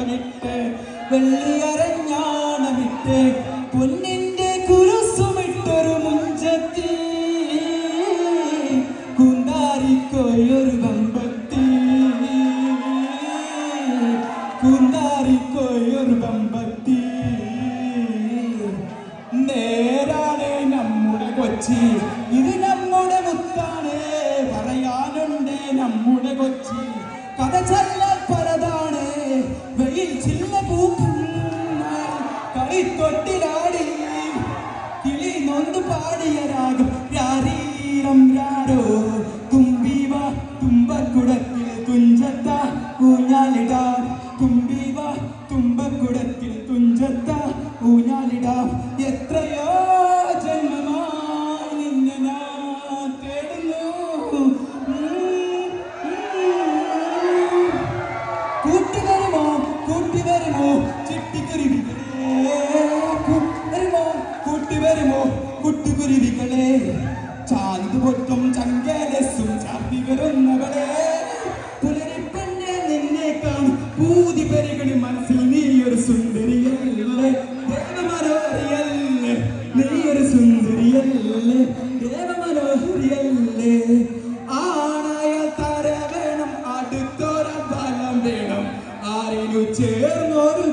പട്ടമിട്ട് വെള്ളിയരഞ്ഞാണമിട്ട് പൊന്നിന്റെ കുരുസുമിട്ടൊരു മുഞ്ചത്തി കുന്താരിക്കൊയൊരു ബമ്പത്തി കുന്താരിക്കൊയൊരു ബമ്പത്തി നേരാണ് നമ്മുടെ കൊച്ചി ഇത് നമ്മുടെ മുത്താണ് പറയാനുണ്ട് നമ്മുടെ കൊച്ചി കഥ പാടിയ രാഗം രാരീരം രാരോ തുമ്പീവ തുമ്പക്കുടത്തിൽ തുഞ്ചത്ത ഊഞ്ഞാലിടാം. തുമ്പീവ തുമ്പക്കുടത്തിൽ തുഞ്ചത്ത ഊഞ്ഞാലിടാം. എത്രയോ ജന്മമായി നിന്നെ ഞാൻ തേടുന്നു. കൂട്ടുവരുമോ കൂട്ടിവരുമോ ചിട്ടിക്കുരുവികളെ വരുമോ കൂട്ടിവരുമോ? കുട്ടികുരുവികളെ ചാന്ത് പൊറ്റും ചങ്കരസും ചാപ്പി വരുന്നവളെ പുലരിപ്പെണ്ണെ നിന്നെ കാണും പൂതി പരിഗണി മനസ്സിൽ നീ ഒരു സുന്ദരിയല്ലേ. ദേവമനോഹരിയല്ലേ നീ ഒരു സുന്ദരിയല്ലേ. ദേവമനോഹരിയല്ലേ. ആണായ തര വേണം അടുത്തൊരു ബലം വേണം. ആരേനു ചേർന്നൊരു